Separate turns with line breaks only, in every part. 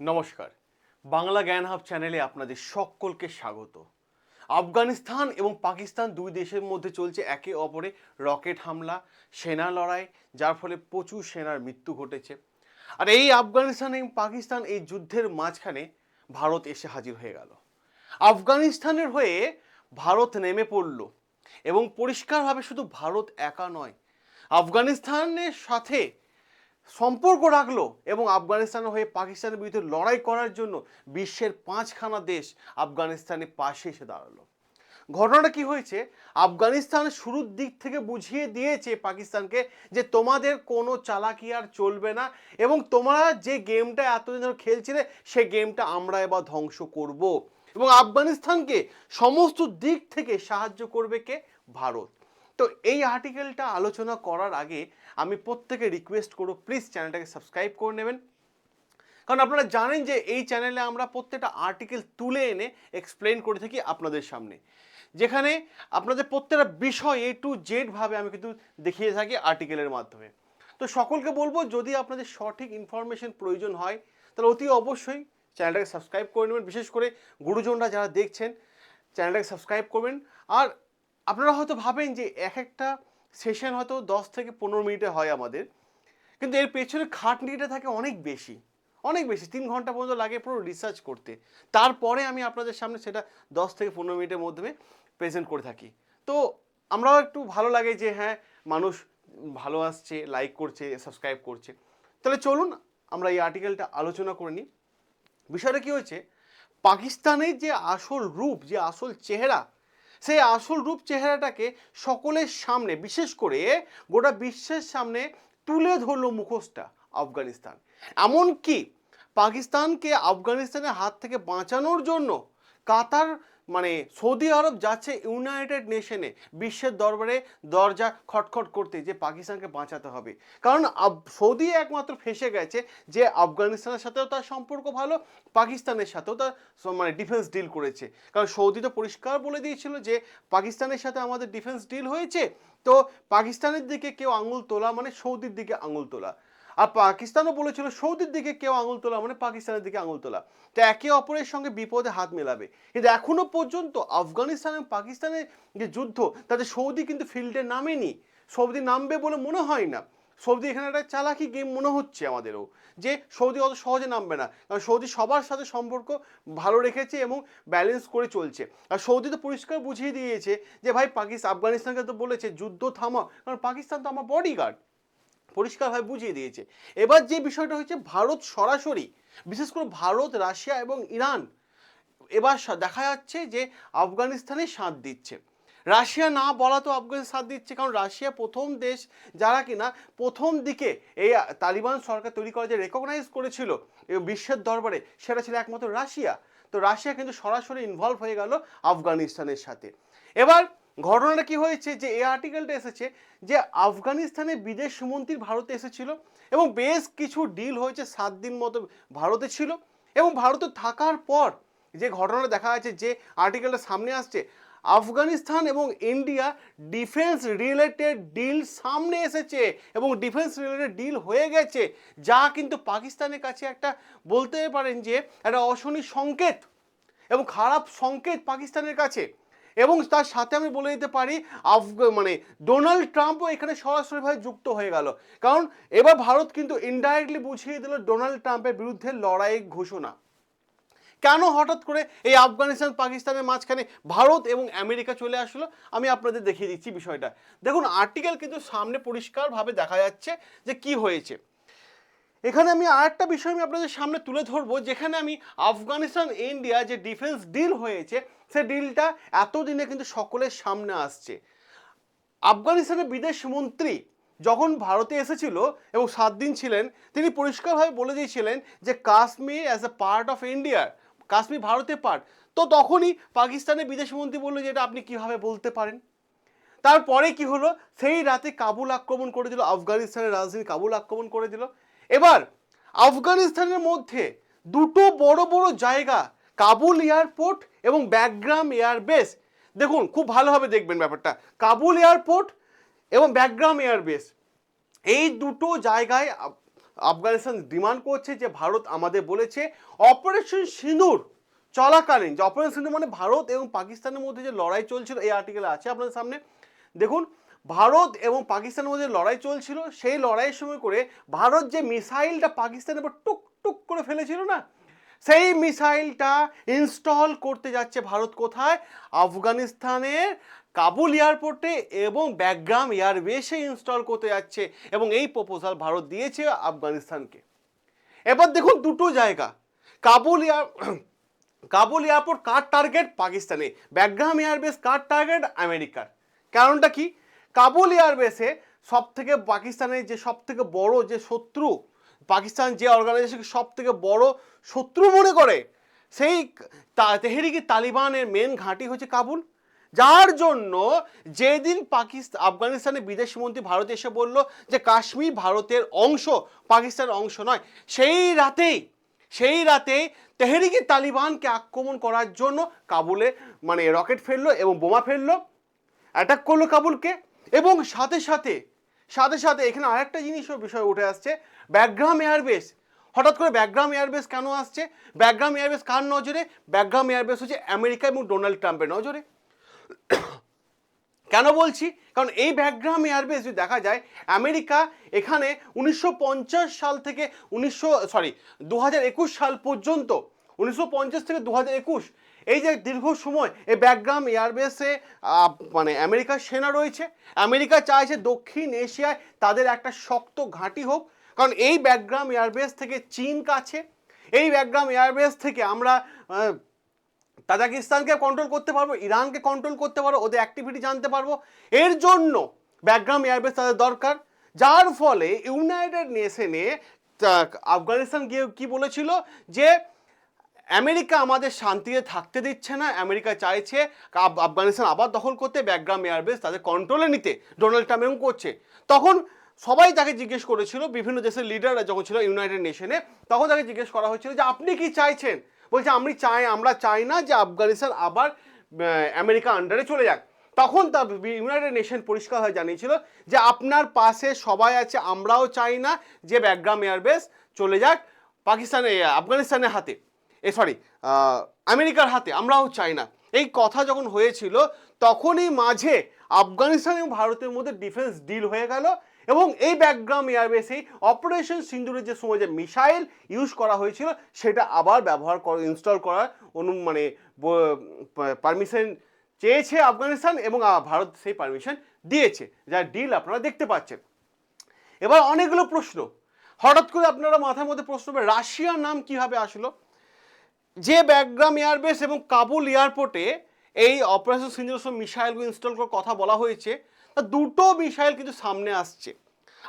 নমস্কার। বাংলা জ্ঞান হাব চ্যানেলে আপনাদের সকলকে স্বাগত। আফগানিস্তান এবং পাকিস্তান দুই দেশের মধ্যে চলছে একে অপরে রকেট হামলা, সেনা লড়াই, যার ফলে প্রচুর সেনার মৃত্যু ঘটেছে। আর এই আফগানিস্তান এবং পাকিস্তান এই যুদ্ধের মাঝখানে ভারত এসে হাজির হয়ে গেল। আফগানিস্তানের হয়ে ভারত নেমে পড়ল এবং পরিষ্কারভাবে শুধু ভারত একা নয়, আফগানিস্তানের সাথে সম্পর্ক রাখল এবং আফগানিস্তানের হয়ে পাকিস্তানের বিরুদ্ধে লড়াই করার জন্য বিশ্বের পাঁচখানা দেশ আফগানিস্তানের পাশে এসে দাঁড়াল। ঘটনাটা কি হয়েছে? আফগানিস্তান শুরুর দিক থেকে বুঝিয়ে দিয়েছে পাকিস্তানকে যে তোমাদের কোনো চালাকি আর চলবে না এবং তোমরা যে গেমটা এতদিন ধরে খেলছিলে, সে গেমটা আমরা এবার ধ্বংস করব। এবং আফগানিস্তানকে সমস্ত দিক থেকে সাহায্য করবে কে? ভারত। তো এই আর্টিকেলটা আলোচনা করার আগে আমি প্রত্যেকে রিকোয়েস্ট করব প্লিজ চ্যানেলটাকে সাবস্ক্রাইব করে নেবেন। কারণ আপনারা জানেন যে এই চ্যানেলে আমরা প্রত্যেকটা আর্টিকেল তুলে এনে এক্সপ্লেন করে থাকি আপনাদের সামনে। যেখানে আপনাদের প্রত্যেকটা বিষয় এ টু জেড ভাবে আমি কিন্তু দেখিয়ে থাকি আর্টিকেলের মাধ্যমে। তো সকলকে বলব, যদি আপনাদের সঠিক ইনফরমেশন প্রয়োজন হয়, তাহলে অতি অবশ্যই চ্যানেলটাকে সাবস্ক্রাইব করে নেবেন। বিশেষ করে গুরুজনরা যারা দেখছেন চ্যানেলটাকে সাবস্ক্রাইব করবেন। আর আপনারা হয়তো ভাবেন যে এক একটা সেশন হয়তো দশ থেকে পনেরো মিনিটে হয় আমাদের, কিন্তু এর পেছনে খাটনিটা থাকে অনেক বেশি অনেক বেশি। তিন ঘণ্টা পর্যন্ত লাগে পুরো রিসার্চ করতে। তারপরে আমি আপনাদের সামনে সেটা দশ থেকে পনেরো মিনিটের মধ্যে প্রেজেন্ট করে থাকি। তো আমরাও একটু ভালো লাগে যে হ্যাঁ মানুষ ভালো আসছে লাইক করছে সাবস্ক্রাইব করছে। তাহলে চলুন আমরা এই আর্টিকেলটা আলোচনা করে নিই। বিষয়টা কী হয়েছে? পাকিস্তানের যে আসল রূপ, যে আসল চেহারা সেই আসল রূপ চেহারাটাকে সকলের সামনে, বিশেষ করে গোটা বিশ্বের সামনে তুলে ধরলো মুখোশটা আফগানিস্তান। এমনকি পাকিস্তানকে আফগানিস্তানের হাত থেকে বাঁচানোর জন্য কাতার মানে সৌদি আরব যাচ্ছে ইউনাইটেড নেশনে, বিশ্বের দরবারে দরজা খটখট করতে যে পাকিস্তানকে বাঁচাতে হবে। কারণ সৌদি একমাত্র ফেসে গেছে যে আফগানিস্তানের সাথেও তার সম্পর্ক ভালো, পাকিস্তানের সাথেও তার মানে ডিফেন্স ডিল করেছে। কারণ সৌদি তো পরিষ্কার বলে দিয়েছিল যে পাকিস্তানের সাথে আমাদের ডিফেন্স ডিল হয়েছে, তো পাকিস্তানের দিকে কেউ আঙুল তোলা মানে সৌদির দিকে আঙুল তোলা। আর পাকিস্তানও বলেছিল সৌদির দিকে কেউ আঙুল তোলা মানে পাকিস্তানের দিকে আঙুল তোলা। তো একে অপরের সঙ্গে বিপদে হাত মেলাবে। কিন্তু এখনও পর্যন্ত আফগানিস্তান এবং পাকিস্তানের যে যুদ্ধ, তাতে সৌদি কিন্তু ফিল্ডে নামেনি। সৌদি নামবে বলে মনে হয় না। সৌদি এখানে একটা চালাকি গেম মনে হচ্ছে আমাদেরও, যে সৌদি অত সহজে নামবে না। কারণ সৌদি সবার সাথে সম্পর্ক ভালো রেখেছে এবং ব্যালেন্স করে চলছে। আর সৌদি তো পরিষ্কার বুঝিয়ে দিয়েছে যে, ভাই, পাকিস্তান, আফগানিস্তানকে তো বলেছে, যুদ্ধ থামা কারণ পাকিস্তান তো আমার বডিগার্ড পরিষ্কারভাবে বুঝিয়ে দিয়েছে। এবার যে বিষয়টা হচ্ছে ভারত সরাসরি, বিশেষ করে ভারত, রাশিয়া এবং ইরান, এবার দেখা যাচ্ছে যে আফগানিস্তানে সাথ দিচ্ছে। রাশিয়া না বলা তো আফগানিস্তান সাথ দিচ্ছে, কারণ রাশিয়া প্রথম দেশ যারা কিনা, প্রথম দিকে এই তালিবান সরকার তৈরি করা যে রেকগনাইজ করেছিল বিশ্বের দরবারে, সেটা ছিল একমাত্র রাশিয়া। তো রাশিয়া কিন্তু সরাসরি ইনভলভ হয়ে গেল আফগানিস্তানের সাথে। এবার ঘটনাটা কি হয়েছে যে এই আর্টিকেলটা এসেছে যে আফগানিস্তানে বিদেশ মন্ত্রী ভারতে এসেছিল এবং বেশ কিছু ডিল হয়েছে, সাত দিন মতো ভারতে ছিল এবং ভারতে থাকার পর যে ঘটনাটা দেখা যাচ্ছে, যে আর্টিকেলটা সামনে আসছে, আফগানিস্তান এবং ইন্ডিয়া ডিফেন্স রিলেটেড ডিল সামনে এসেছে এবং ডিফেন্স রিলেটেড ডিল হয়ে গেছে, যা কিন্তু পাকিস্তানের কাছে একটা বলতে পারেন যে একটা অশনি সংকেত এবং খারাপ সংকেত পাকিস্তানের কাছে। এবং তার সাথে আমি বলে দিতে পারি আফগ মানে ডোনাল্ড ট্রাম্পও এখানে সরাসরিভাবে যুক্ত হয়ে গেল। কারণ এবার ভারত কিন্তু ইনডাইরেক্টলি বুঝিয়ে দিল ডোনাল্ড ট্রাম্পের বিরুদ্ধে লড়াই ঘোষণা। কেন হঠাৎ করে এই আফগানিস্তান পাকিস্তানের মাঝখানে ভারত এবং আমেরিকা চলে আসলো? আমি আপনাদের দেখিয়ে দিচ্ছি বিষয়টা। দেখুন আর্টিকেল কিন্তু সামনে পরিষ্কারভাবে দেখা যাচ্ছে যে কি হয়েছে। এখানে আমি আরেকটা বিষয় আমি আপনাদের সামনে তুলে ধরবো, যেখানে আমি আফগানিস্তান, ইন্ডিয়া যে ডিফেন্স ডিল হয়েছে, সে ডিলটা এতদিনে কিন্তু সকলের সামনে আসছে। আফগানিস্তানের বিদেশ মন্ত্রী যখন ভারতে এসেছিল এবং সাত দিন ছিলেন, তিনি পরিষ্কারভাবে বলে দিয়েছিলেন যে Kashmir as a part of ইন্ডিয়ার কাশ্মীর ভারতের পার্ট তো তখনই পাকিস্তানের বিদেশমন্ত্রী বলল যে এটা আপনি কীভাবে বলতে পারেন? তারপরে কি হলো? সেই রাতে কাবুল আক্রমণ করে দিল, আফগানিস্তানের রাজধানী কাবুল আক্রমণ করে দিল। এবার, আফগানিস্তানের মধ্যে দুটো বড় বড় জায়গা, কাবুল এয়ারপোর্ট এবং ব্যাকগ্রাম এয়ারবেস দেখুন, খুব ভালোভাবে দেখবেন ব্যাপারটা। কাবুল এয়ারপোর্ট এবং ব্যাকগ্রাম এয়ারবেস এই দুটো জায়গায় আফগানিস্তান ডিমান্ড করছে যে ভারত আমাদের বলেছে, অপারেশন সিঁদুর চলাকালীন, যে অপারেশন সিঁদুর মানে ভারত এবং পাকিস্তানের মধ্যে যে লড়াই চলছিল, এই আর্টিকেল আছে আপনাদের সামনে। দেখুন ভারত এবং পাকিস্তানের মধ্যে লড়াই চলছিল, সেই লড়াইয়ের সময় করে ভারত যে মিসাইলটা পাকিস্তানের উপর টুক টুক করে ফেলেছিল না, সেই মিসাইলটা ইনস্টল করতে যাচ্ছে ভারত কোথায়? আফগানিস্তানের কাবুল এয়ারপোর্টে এবং ব্যাকগ্রাম এয়ারবেসে ইনস্টল করতে যাচ্ছে এবং এই প্রপোজাল ভারত দিয়েছে আফগানিস্তানকে। এবার দেখুন দুটো জায়গা, কাবুল এয়ার কাবুল এয়ারপোর্ট কার টার্গেট পাকিস্তানে। ব্যাকগ্রাম এয়ারবেস কার টার্গেট আমেরিকার। কারণটা কি? কাবুল এয়ারবেসে সব থেকে পাকিস্তানের যে সব থেকে বড় যে শত্রু, পাকিস্তান যে অর্গানাইজেশনকে সব থেকে বড় শত্রু মনে করে, সেই তেহরিকি তালিবানের মেন ঘাঁটি হচ্ছে কাবুল। যার জন্য যেদিন পাকিস্তান আফগানিস্তানের বিদেশ মন্ত্রী ভারতে এসে বলল যে কাশ্মীর ভারতের অংশ পাকিস্তানের অংশ নয়, সেই রাতেই, সেই রাতে তেহরিকি তালিবানকে আক্রমণ করার জন্য কাবুলে মানে রকেট ফেলল এবং বোমা ফেলল অ্যাটাক করল কাবুলকে। এবং সাথে সাথে সাথে সাথে এখানে আরেকটা জিনিসও বিষয় উঠে আসছে ব্যাকগ্রাম এয়ারবেস হঠাৎ করে ব্যাকগ্রাম এয়ারবেস কেন আসছে? ব্যাকগ্রাম এয়ারবেস কার নজরে? ব্যাকগ্রাম এয়ারবেস হচ্ছে আমেরিকা এবং ডোনাল্ড ট্রাম্পের নজরে। কেন বলছি? কারণ এই ব্যাকগ্রাম এয়ারবেস যদি দেখা যায়, আমেরিকা এখানে উনিশশো পঞ্চাশ সাল থেকে উনিশশো সরি দু হাজার একুশ সাল পর্যন্ত, উনিশশো পঞ্চাশ থেকে দু হাজার একুশ এই যে দীর্ঘ সময় এই ব্যাকগ্রাম এয়ারবেসে মানে আমেরিকার সেনা রয়েছে। আমেরিকা চাইছে দক্ষিণ এশিয়ায় তাদের একটা শক্ত ঘাঁটি হোক। কারণ এই ব্যাকগ্রাম এয়ারবেস থেকে চীন কাছে, এই ব্যাকগ্রাম এয়ারবেস থেকে আমরা তাজাকিস্তানকে কন্ট্রোল করতে পারব, ইরানকে কন্ট্রোল করতে পারব, ওদের অ্যাক্টিভিটি জানতে পারব। এর জন্য ব্যাকগ্রাউন্ড এয়ারবেস তাদের দরকার। যার ফলে ইউনাইটেড নেশনে আফগানিস্তান গিয়ে কী বলেছিল যে আমেরিকা আমাদের শান্তিতে থাকতে দিচ্ছে না, আমেরিকা চাইছে আফগানিস্তান আবার দখল করতে ব্যাকগ্রাম এয়ারবেস তাদের কন্ট্রোলে নিতে ডোনাল্ড ট্রাম্প এরকম করছে। তখন সবাই তাকে জিজ্ঞেস করেছিল, বিভিন্ন দেশের লিডাররা যখন ছিল ইউনাইটেড নেশনে তখন তাকে জিজ্ঞেস করা হয়েছিল যে, আপনি কি চাইছেন? বলছে, আমি চাই, আমরা চাই না যে আফগানিস্তান আবার আমেরিকা আন্ডারে চলে যাক। তখন তা ইউনাইটেড নেশন পরিষ্কার হয়ে জানিয়েছিল যে, আপনার পাশে সবাই আছে, আমরাও চাই না যে ব্যাকগ্রাম এয়ারবেস চলে যাক পাকিস্তানে, আফগানিস্তানের হাতে। এ সরি আমেরিকার হাতে, আমরাও চাই না। এই কথা যখন হয়েছিল, তখনই মাঝে আফগানিস্তান এবং ভারতের মধ্যে ডিফেন্স ডিল হয়ে গেল এবং এই ব্যাকগ্রাম এয়ারবেসেই অপারেশন সিন্দুরের যে সময় যে মিসাইল ইউজ করা হয়েছিল, সেটা আবার ব্যবহার করা ইনস্টল করার অনু মানে পারমিশন চেয়েছে আফগানিস্তান এবং ভারত সেই পারমিশন দিয়েছে। যার ডিল আপনারা দেখতে পাচ্ছেন। এবার অনেকগুলো প্রশ্ন। হঠাৎ করে আপনারা মাথার মধ্যে প্রশ্ন রাশিয়ার নাম কীভাবে আসলো? যে ব্যাকগ্রাম এয়ারবেস এবং কাবুল এয়ারপোর্টে এই অপারেশন সিন্দুর মিসাইলগুলো ইনস্টল করার কথা বলা হয়েছে, তা দুটো মিসাইল কিন্তু সামনে আসছে।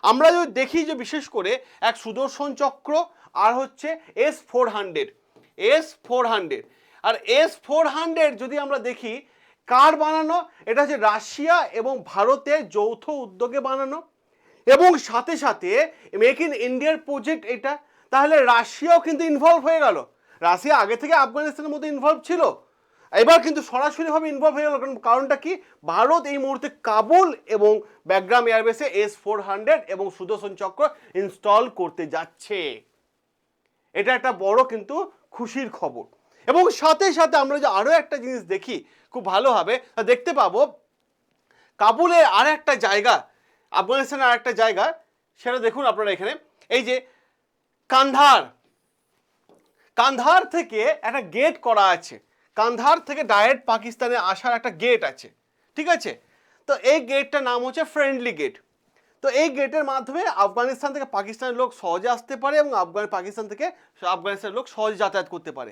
আমরা যদি দেখি যে বিশেষ করে এক সুদর্শন চক্র আর হচ্ছে S four hundred S four hundred আর এস ফোর হান্ড্রেড যদি আমরা দেখি, কার বানানো? এটা হচ্ছে রাশিয়া এবং ভারতের যৌথ উদ্যোগে বানানো। এবং সাথে সাথে মেক ইন ইন্ডিয়ার প্রজেক্ট এটা। তাহলে রাশিয়াও কিন্তু ইনভলভ হয়ে গেল। রাশিয়া আগে থেকে আফগানিস্তানের মধ্যে ইনভলভ ছিল। এবার কিন্তু সরাসরিভাবে ইনভলভ হয়ে গেল, কারণ কারণটা কি? ভারত এই মুহূর্তে কাবুল এবং ব্যাকগ্রাম এয়ারবেসে এস ফোর হান্ড্রেড এবং সুদর্শন চক্র ইনস্টল করতে যাচ্ছে। এটা একটা বড় কিন্তু খুশির খবর। এবং সাথে সাথে আমরা যে আরও একটা জিনিস দেখি, খুব ভালোভাবে তা দেখতে পাবো কাবুলের আর একটা জায়গা, আফগানিস্তানের আর একটা জায়গা, সেটা দেখুন আপনারা এখানে। এই যে কান্ধার কান্ধার থেকে একটা গেট করা আছে। কান্ধার থেকে ডাইরেক্ট পাকিস্তানে আসার একটা গেট আছে। ঠিক আছে? তো এই গেটটার নাম হচ্ছে ফ্রেন্ডলি গেট তো এই গেটের মাধ্যমে আফগানিস্তান থেকে পাকিস্তানের লোক সহজে আসতে পারে এবং আফগান পাকিস্তান থেকে আফগানিস্তানের লোক সহজে যাতায়াত করতে পারে।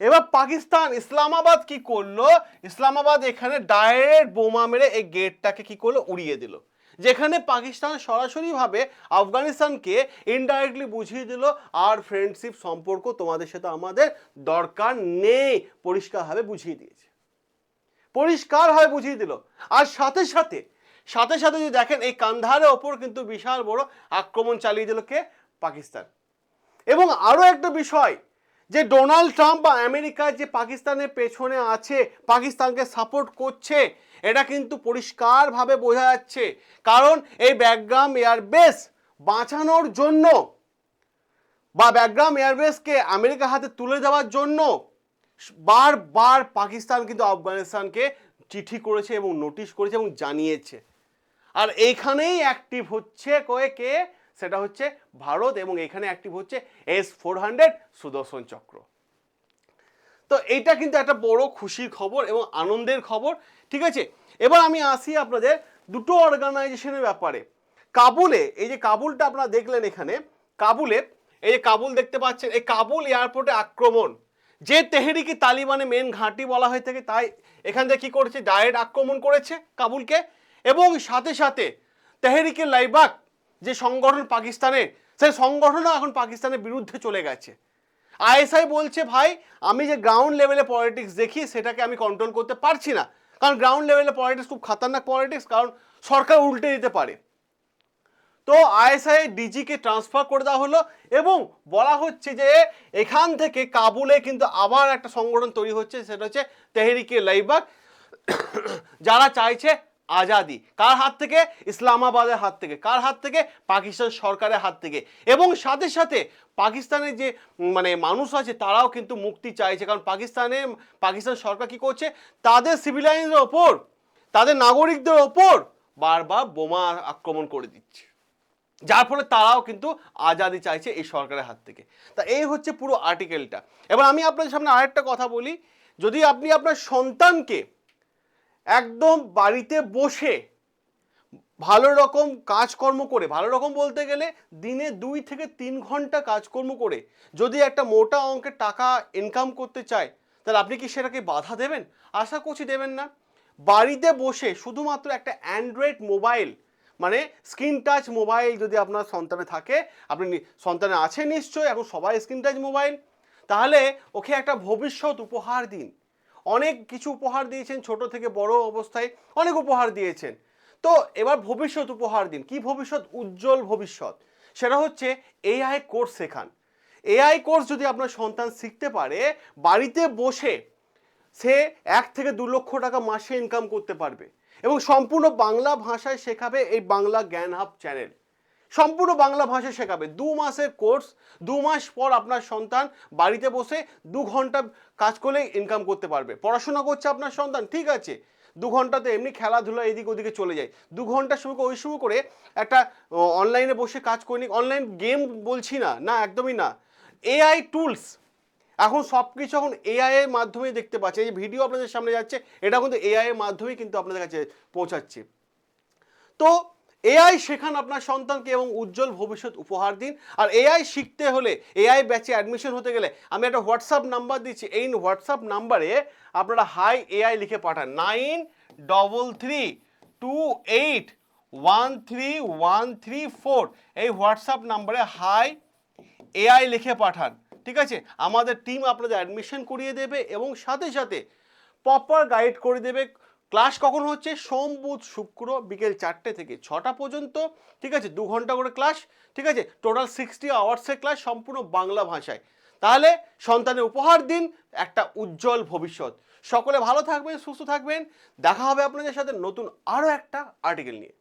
এবার পাকিস্তান ইসলামাবাদ কি করল? ইসলামাবাদ এখানে ডাইরেক্ট বোমা মেরে এই গেটটাকে কি করল? উড়িয়ে দিল। যেখানে পাকিস্তান সরাসরিভাবে আফগানিস্তানকে ইনডাইরেক্টলি বুঝিয়ে দিল, আর ফ্রেন্ডশিপ সম্পর্ক তোমাদের সাথে আমাদের দরকার নেই। পরিষ্কারভাবে বুঝিয়ে দিয়েছে। পরিষ্কারভাবে বুঝিয়ে দিল। আর সাথে সাথে সাথে সাথে যদি দেখেন, এই কান্ধারের ওপর কিন্তু বিশাল বড় আক্রমণ চালিয়ে দিল কে? পাকিস্তান। এবং আরও একটা বিষয় যে ডোনাল্ড ট্রাম্প বা আমেরিকা যে পাকিস্তানের পেছনে আছে, পাকিস্তানকে সাপোর্ট করছে, এটা কিন্তু পরিষ্কারভাবে বোঝা যাচ্ছে। কারণ এই ব্যাকগ্রাম এয়ারবেস বাঁচানোর জন্য বা ব্যাকগ্রাম এয়ারবেসকে আমেরিকা হাতে তুলে দেওয়ার জন্য বারবার পাকিস্তান কিন্তু আফগানিস্তানকে চিঠি করেছে এবং নোটিশ করেছে এবং জানিয়েছে। আর এইখানেই অ্যাক্টিভ হচ্ছে কয়েকে সেটা হচ্ছে ভারত এবং এখানে অ্যাক্টিভ হচ্ছে এস ফোর হান্ড্রেড সুদর্শন চক্র। তো এইটা কিন্তু একটা বড় খুশির খবর এবং আনন্দের খবর, ঠিক আছে? এবার আমি আসি আপনাদের দুটো অর্গানাইজেশনের ব্যাপারে। কাবুলে, এই যে কাবুলটা আপনারা দেখলেন এখানে, কাবুলে, এই যে কাবুল দেখতে পাচ্ছেন, এই কাবুল এয়ারপোর্টে আক্রমণ। যে তেহরিকি তালিবানে মেন ঘাঁটি বলা হয়ে থাকে, তাই এখান থেকে কি করেছে? ডাইরেক্ট আক্রমণ করেছে কাবুলকে। এবং সাথে সাথে তেহরিকে লাইবাক যে সংগঠন পাকিস্তানের সেই সংগঠনও এখন পাকিস্তানের বিরুদ্ধে চলে গেছে। আইএসআই বলছে, ভাই, আমি যে গ্রাউন্ড লেভেলে পলিটিক্স দেখি, সেটাকে আমি কন্ট্রোল করতে পারছি না। কারণ গ্রাউন্ড লেভেলে পলিটিক্স খুব খাতারনাক পলিটিক্স কারণ সরকার উল্টে দিতে পারে। তো আইএসআই ডিজিকে ট্রান্সফার করে দেওয়া হলো এবং বলা হচ্ছে যে, এখান থেকে কাবুলে কিন্তু আবার একটা সংগঠন তৈরি হচ্ছে, সেটা হচ্ছে তেহরিকে লাইবাক যারা চাইছে আজাদি। কার হাত থেকে? ইসলামাবাদের হাত থেকে। কার হাত থেকে? পাকিস্তান সরকারের হাত থেকে। এবং সাথে সাথে পাকিস্তানের যে মানে মানুষ আছে, তারাও কিন্তু মুক্তি চাইছে। কারণ পাকিস্তানে, পাকিস্তান সরকার কি করছে? তাদের সিভিলাইনদের ওপর, তাদের নাগরিকদের ওপর বারবার বোমা আক্রমণ করে দিচ্ছে। যার ফলে তারাও কিন্তু আজাদি চাইছে এই সরকারের হাত থেকে। তা এই হচ্ছে পুরো আর্টিকেলটা এবার আমি আপনাদের সামনে আরেকটা কথা বলি। যদি আপনি আপনার সন্তানকে একদম বাড়িতে বসে ভালো রকম কাজকর্ম করে, ভালো রকম বলতে গেলে দিনে দুই থেকে তিন ঘণ্টা কাজকর্ম করে, যদি একটা মোটা অঙ্কের টাকা ইনকাম করতে চায়, তাহলে আপনি কি সেটাকে বাধা দেবেন? আশা করছি দেবেন না। বাড়িতে বসে শুধুমাত্র একটা অ্যান্ড্রয়েড মোবাইল মানে স্ক্রিন টাচ মোবাইল যদি আপনার সন্তানে থাকে, আপনি সন্তানে আছে নিশ্চয়ই, এখন সবাই স্ক্রিন টাচ মোবাইল তাহলে ওকে একটা ভবিষ্যৎ উপহার দিন। অনেক কিছু উপহার দিয়েছেন ছোট থেকে বড় অবস্থায় অনেক উপহার দিয়েছেন। তো এবার ভবিষ্যৎ উপহার দিন। কি ভবিষ্যৎ? উজ্জ্বল ভবিষ্যৎ। সেটা হচ্ছে এআই কোর্স শেখান। এআই কোর্স যদি আপনার সন্তান শিখতে পারে, বাড়িতে বসে সে এক থেকে দু লক্ষ টাকা মাসে ইনকাম করতে পারবে এবং সম্পূর্ণ বাংলা ভাষায় শেখাবে এই বাংলা জ্ঞান হাব চ্যানেল সম্পূর্ণ বাংলা ভাষা শেখাবে। দু মাসের কোর্স, দু মাস পর আপনার সন্তান বাড়িতে বসে দু ঘণ্টা কাজ করলে ইনকাম করতে পারবে। পড়াশোনা করছে আপনার সন্তান, ঠিক আছে। দু ঘন্টাতে এমনি খেলাধুলা এদিক ওদিকে চলে যায়। দু ঘণ্টা শুরু ওই শুরু করে একটা অনলাইনে বসে কাজ করে নিক অনলাইন গেম বলছি না না, একদমই না। এআই টুলস এখন সব কিছু এখন এআই এর দেখতে পাচ্ছে। এই ভিডিও আপনাদের সামনে যাচ্ছে, এটা কিন্তু এআই এর মাধ্যমেই কিন্তু আপনাদের কাছে পৌঁছাচ্ছে। তো এআই শেখান আপনার সন্তানকে এবং উজ্জ্বল ভবিষ্যৎ উপহার দিন। আর এআই শিখতে হলে, এআই ব্যাচে অ্যাডমিশন হতে গেলে আমি একটা হোয়াটসঅ্যাপ নাম্বার দিচ্ছি। এই হোয়াটসঅ্যাপ নাম্বারে আপনারা হাই এআই লিখে পাঠান। Nine double three two eight one three one three four এই হোয়াটসঅ্যাপ নাম্বারে হাই এআই লিখে পাঠান। ঠিক আছে? আমাদের টিম আপনাদের অ্যাডমিশন করিয়ে দেবে এবং সাথে সাথে প্রপার গাইড করে দেবে। ক্লাস কখন হচ্ছে? সোম, বুধ, শুক্র বিকেল চারটে থেকে ছটা পর্যন্ত। ঠিক আছে? দু ঘণ্টা করে ক্লাস। ঠিক আছে? টোটাল সিক্সটি আওয়ার্সের ক্লাস সম্পূর্ণ বাংলা ভাষায়। তাহলে সন্তানের উপহার দিন, একটা উজ্জ্বল ভবিষ্যৎ। সকলে ভালো থাকবেন, সুস্থ থাকবেন। দেখা হবে আপনাদের সাথে নতুন আরও একটা আর্টিকেল নিয়ে।